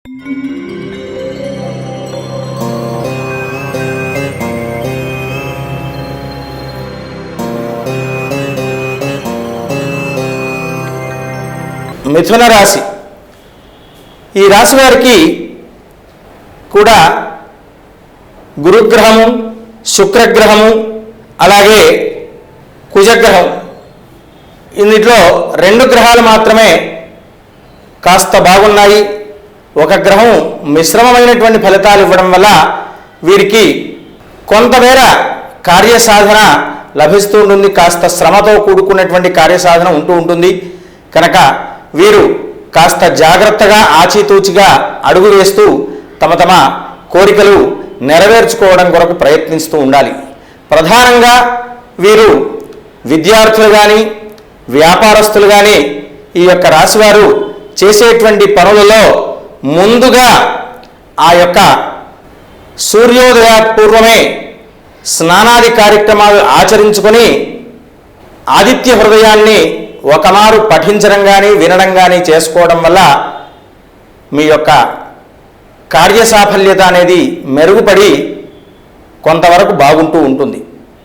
మిథున రాశి. ఈ రాశి వారికి కూడా గురుగ్రహము శుక్రగ్రహము అలాగే కుజగ్రహం. ఇందులో రెండు గ్రహాలు మాత్రమే కాస్త బాగున్నాయి. ఒక గ్రహం మిశ్రమమైనటువంటి ఫలితాలు ఇవ్వడం వల్ల వీరికి కొంతమేర కార్యసాధన లభిస్తూ ఉంటుంది కాస్త శ్రమతో కూడుకున్నటువంటి కార్యసాధన ఉంటూ ఉంటుంది. కనుక వీరు కాస్త జాగ్రత్తగా ఆచితూచిగా అడుగు వేస్తూ తమ తమ కోరికలు నెరవేర్చుకోవడం కొరకు ప్రయత్నిస్తూ ఉండాలి. ప్రధానంగా వీరు విద్యార్థులు కానీ వ్యాపారస్తులు కానీ ఈ యొక్క రాశివారు చేసేటువంటి పనులలో ముందుగా ఆ యొక్క సూర్యోదయ పూర్వమే స్నానాది కార్యక్రమాలు ఆచరించుకొని ఆదిత్య హృదయాన్ని ఒకమారు పఠించడం కానీ వినడం కానీ చేసుకోవడం వల్ల మీ యొక్క కార్యసాఫల్యత అనేది మెరుగుపడి కొంతవరకు బాగుంటూ ఉంటుంది.